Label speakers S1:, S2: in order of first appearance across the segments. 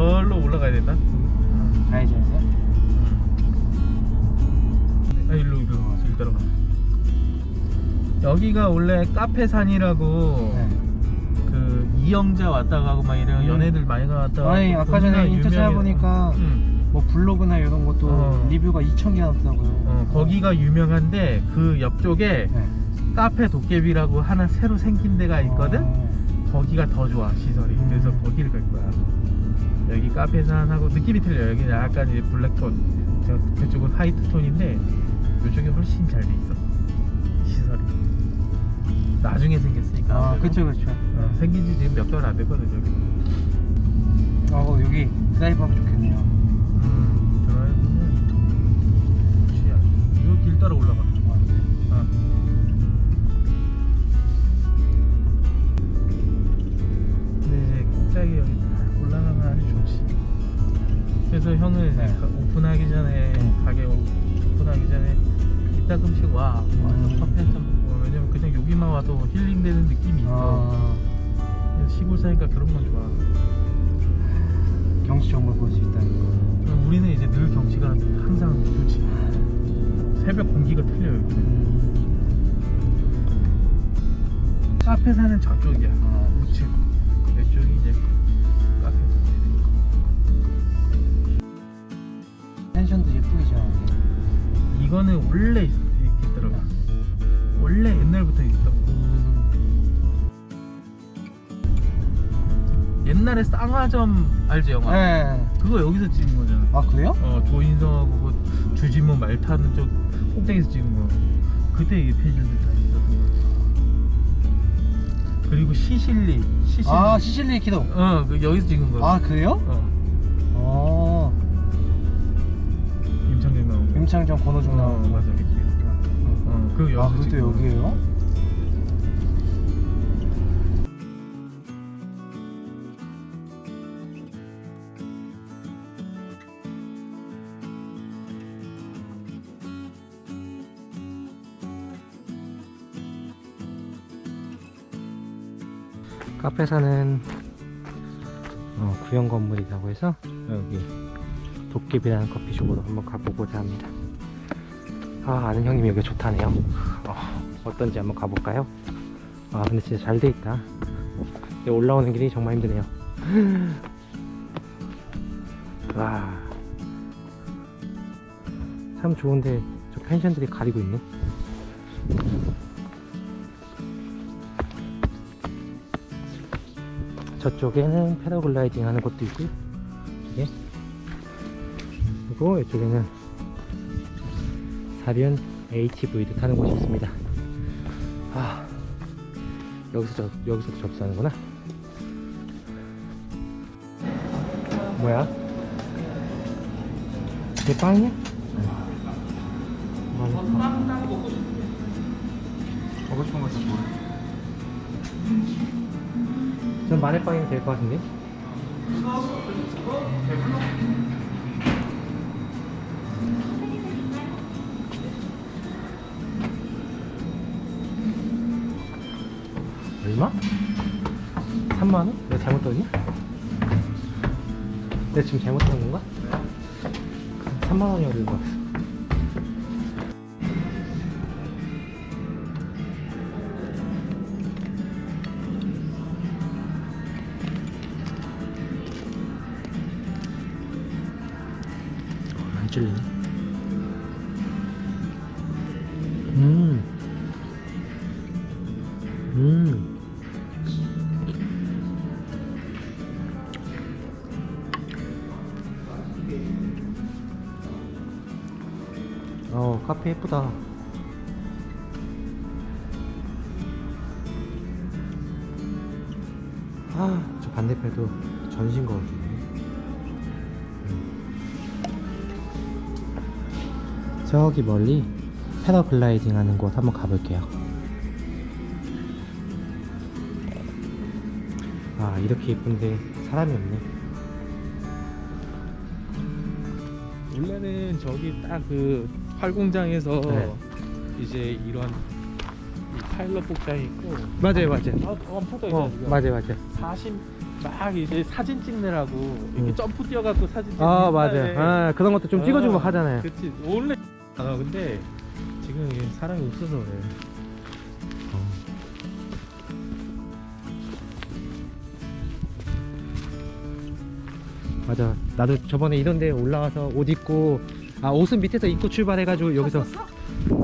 S1: 절로 올라가야 된다.
S2: 좌회전에서?
S1: 아 일로 일로 저기 따라가. 여기가 원래 카페산이라고
S2: 네.
S1: 그 이영자 왔다 가고 막 이런
S2: 음.
S1: 연애들 많이 갔다 가고
S2: 아니 아까 전에 인터. 찾아보니까
S1: 응.
S2: 뭐 블로그나 이런 것도
S1: 어.
S2: 리뷰가 2,000개 나왔다고요.
S1: 어, 거기가 유명한데 그 옆쪽에
S2: 네.
S1: 카페 도깨비라고 하나 새로 생긴 데가 있거든.
S2: 어.
S1: 거기가 더 좋아 시설이. 그래서 거기를 갈 거야. 여기 카페산하고 느낌이 틀려. 여기 약간 이제 블랙톤, 저 그쪽은 화이트 톤인데 이쪽이 훨씬 잘 돼 있어. 시설이. 나중에 생겼으니까.
S2: 아. 그쵸, 그쵸.
S1: 어, 생긴 지 지금 몇 개월 안 됐거든 여기.
S2: 어, 여기 드라이브하기 좋겠네요.
S1: 음, 드라이브는 취향. 이거 길 따라 올라가.
S2: 어,
S1: 가게 오- 오픈하기 전에 이따금씩 와. 와서
S2: 음.
S1: 커피 한잔 먹고 왜냐면 그냥 여기만 와도 힐링되는 느낌이 있어.
S2: 아,
S1: 그래서 시골 사니까 그런 건 좋아.
S2: 경치 걸볼수 있다는 거.
S1: 그럼 우리는 이제 늘 경치가 항상 좋지. 새벽 공기가 틀려 여기. 카페 사는 저쪽이야.
S2: 아,
S1: 우측. 이쪽이 이제 이거는 원래 있- 있더라고. 원래 옛날부터 있던 거. 옛날에 쌍화점 알지 영화?
S2: 네.
S1: 그거 여기서 찍은 거잖아.
S2: 아, 그래요?
S1: 어 조인성하고 그 주진모 말 타는 쪽 꼭대기에서 찍은 거. 그때 이 페이지들 다 있었던 거. 그리고 시실리, 시실리.
S2: 아, 시실리 키도.
S1: 어, 그 여기서 찍은 거.
S2: 아, 그래요?
S1: 어,
S2: 어.
S1: 임창정
S2: 권호중
S1: 어,
S2: 나오는 거.
S1: 맞아, 그치. 어, 그
S2: 아, 그것도. 여기에요? 카페사는 어, 구형 건물이라고 해서 여기 도깨비라는 커피숍으로 한번 가보고자 합니다. 아, 아는 형님이 여기 좋다네요. 어, 떤지 한번 가볼까요? 아, 근데 진짜 잘 돼 있다. 올라오는 길이 정말 힘드네요. 와. 참 좋은데 저 펜션들이 가리고 있네. 저쪽에는 패러글라이딩 하는 곳도 있고요. 이게. 그리고 이쪽에는 사륜 HV도 타는 곳이 있습니다. 아, 여기서 저, 여기서도 접수하는구나. 뭐야? 이게 빵이야? 빵, 빵 먹고 싶어. 먹고 싶은 거 뭐야? 전 마늘빵이면 될 것 같은데? 얼마? 3만원? 내가 잘못 들었냐? 내가 지금 잘못한 건가? 3만원이 어디로 갔어? 안 찔리네. 음. 음. 카페 예쁘다. 아, 저 반대편도 전신 거울이네. 저기 멀리 패러글라이딩 하는 곳 한번 가볼게요. 아 이렇게 예쁜데 사람이 없네.
S1: 원래는 저기 딱그 활공장에서
S2: 네.
S1: 이제 이런 이 파일럿 복장이 있고
S2: 맞아요, 맞아요.
S1: 아, 엄청 떠 있어
S2: 어
S1: 지금.
S2: 맞아요, 맞아요.
S1: 40막 이제 사진 찍느라고 이렇게
S2: 음.
S1: 점프 뛰어갖고 사진 찍는
S2: 아 맞아요 아, 그런 것도 좀 찍어주고 막 하잖아요
S1: 그치 원래 아 근데 지금 이게 사람이 없어서 그래
S2: 맞아 나도 저번에 이런 데 올라가서 옷 입고 아 옷은 밑에서 입고 출발해가지고 여기서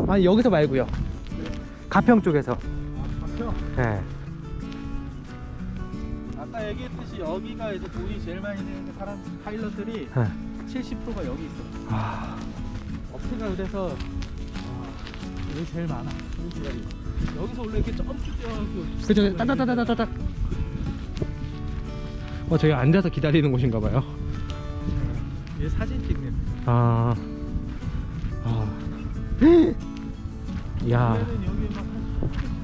S2: 아니 여기서 말고요. 가평 쪽에서. 예
S1: 아까 얘기했듯이 여기가 이제 돈이 제일 많이 되는 사람 파일럿들이
S2: 예.
S1: 70%가 여기 있어
S2: 아,
S1: 업체가 그래서 아, 여기 제일 많아. 여기서 원래 이렇게 점프 뛰어갖고
S2: 그죠. 따다다다다닥 어 저희 앉아서 기다리는 곳인가 봐요
S1: 얘 사진 찍는.
S2: 아, 아. 야.
S1: 여기 막한